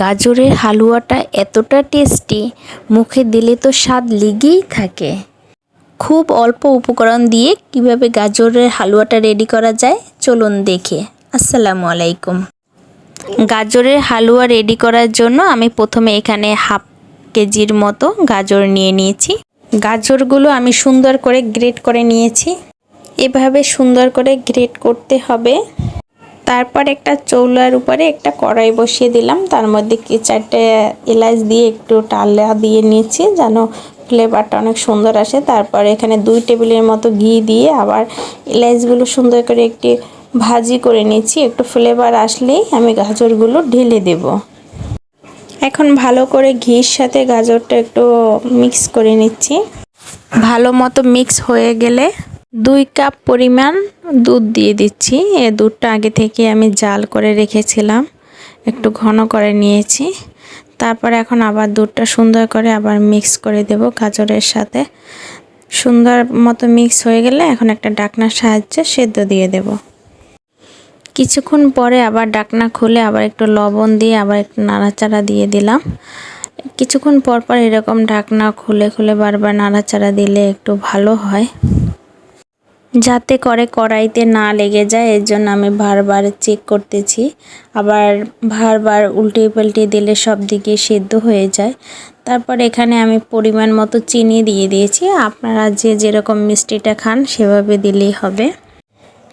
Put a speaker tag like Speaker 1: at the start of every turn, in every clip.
Speaker 1: গাজরের হালুয়াটা এতটা টেস্টি মুখে দিলে তো স্বাদ লেগেই থাকে। খুব অল্প উপকরণ দিয়ে কীভাবে গাজরের হালুয়াটা রেডি করা যায়, চলুন দেখে। আসসালামু আলাইকুম। গাজরের হালুয়া রেডি করার জন্য আমি প্রথমে এখানে হাফ কেজির মতো গাজর নিয়ে নিয়েছি। গাজরগুলো আমি সুন্দর করে গ্রেট করে নিয়েছি। এভাবে সুন্দর করে গ্রেট করতে হবে। তারপর একটা চৌলার উপরে একটা কড়াই বসিয়ে দিলাম। তার মধ্যে কি চারটে এলাচ দিয়ে একটু টালা দিয়ে নিয়েছি যেন ফ্লেভারটা অনেক সুন্দর আসে। তারপর এখানে দুই টেবিলের মতো ঘি দিয়ে আবার এলাচগুলো সুন্দর করে একটি ভাজি করে নিচ্ছি একটু ফ্লেভার আসলেই আমি গাজরগুলো ঢেলে দেব। এখন ভালো করে ঘির সাথে গাজরটা একটু মিক্স করে নিচ্ছি। ভালো মতো মিক্স হয়ে গেলে দুই কাপ পরিমাণ দুধ দিয়ে দিচ্ছি। এ দুধটা আগে থেকে আমি জাল করে রেখেছিলাম। একটু ঘন করে নিয়েছি। তারপর এখন আবার দুধটা সুন্দর করে আবার মিক্স করে দেব গাজরের সাথে। সুন্দর মতো মিক্স হয়ে গেলে এখন একটা ডাকনার সাহায্যে সেদ্ধ দিয়ে দেব। কিছুক্ষণ পরে আবার ডাকনা খুলে আবার একটু লবণ দিয়ে আবার একটু নাড়াচাড়া দিয়ে দিলাম। কিছুক্ষণ পর পর এরকম ঢাকনা খুলে খুলে বারবার নাড়াচাড়া দিলে একটু ভালো হয়। যাতে করে কড়াইতে না লেগে যায় এর জন্য আমি বারবার চেক করতেছি। আবার বারবার উল্টে পাল্টে দিলে সব দিকে সেদ্ধ হয়ে যায়। তারপর এখানে আমি পরিমাণ মতো চিনি দিয়ে দিয়েছি। আপনারা যে যেরকম মিষ্টিটা খান সেভাবে দিলেই হবে।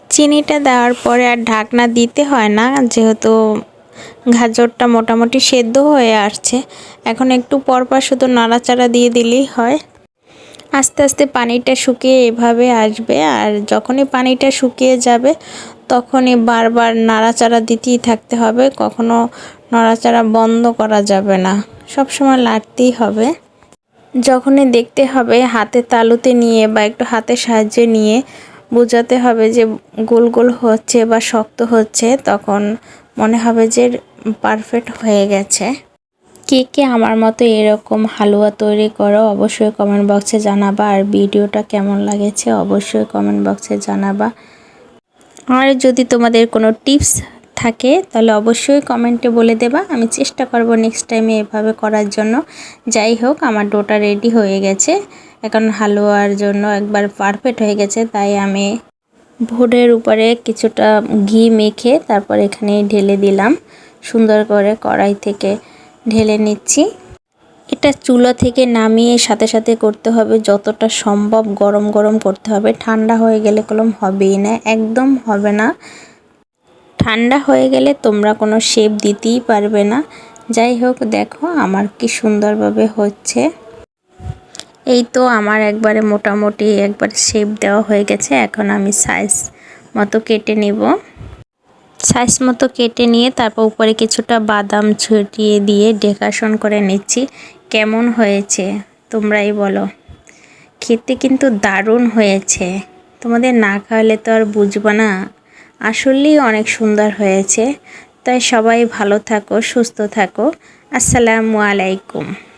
Speaker 1: চিনিটা দেওয়ার পরে আর ঢাকনা দিতে হয় না, যেহেতু গাজরটা মোটামুটি সেদ্ধ হয়ে আসছে। এখন একটু পরপর শুধু নাড়াচাড়া দিয়ে দিলেই হয়। আস্তে আস্তে পানিটা শুকিয়ে এভাবে আসবে। আর যখনই পানিটা শুকিয়ে যাবে, তখনই বারবার নাড়াচাড়া দিতেই থাকতে হবে। কখনো নাড়াচাড়া বন্ধ করা যাবে না। সব সময় লাড়তেই হবে। যখনই দেখতে হবে হাতে তালুতে নিয়ে বা একটু হাতের সাহায্যে নিয়ে বোঝাতে হবে যে গোল গোল হচ্ছে বা শক্ত হচ্ছে, তখন মনে হবে যে পারফেক্ট হয়ে গেছে। কে কে আমার মতো এরকম হালুয়া তৈরি করো অবশ্যই কমেন্ট বক্সে জানাবা। আর ভিডিওটা কেমন লাগেছে অবশ্যই কমেন্ট বক্সে জানাবা। আর যদি তোমাদের কোনো টিপস থাকে, তাহলে অবশ্যই কমেন্টে বলে দেবা। আমি চেষ্টা করব নেক্সট টাইমে এভাবে করার জন্য। যাই হোক, আমার ডোটা রেডি হয়ে গেছে। এখন হালুয়ার জন্য একবার পারফেক্ট হয়ে গেছে, তাই আমি ভোরের উপরে কিছুটা ঘি মেখে তারপর এখানে ঢেলে দিলাম। সুন্দর করে কড়াই থেকে ঢেলে নিচ্ছি। এটা চুলা থেকে নামিয়ে সাথে সাথে করতে হবে যতটা সম্ভব গরম গরম করতে হবে। ঠান্ডা হয়ে গেলে কলম হবেই না, একদম হবে না। ঠান্ডা হয়ে গেলে তোমরা কোনো শেপ দিতেই পারবে না। যাই হোক, দেখো আমার কি সুন্দরভাবে হচ্ছে। এই তো আমার একবারে মোটামুটি একবার শেপ দেওয়া হয়ে গেছে, এখন আমি সাইজ মতো কেটে নিব। সাইজ মতো কেটে নিয়ে তারপর উপরে কিছুটা বাদাম ছড়িয়ে দিয়ে ডেকাশন করে নিচ্ছি। কেমন হয়েছে? তোমরাই বলো। খেতে কিন্তু দারুণ হয়েছে। তোমাদের না খাওয়ালে তো আর বুঝব না। আসলেই অনেক সুন্দর হয়েছে। তাই সবাই ভালো থাকো, সুস্থ থাকো। আসসালামু আলাইকুম।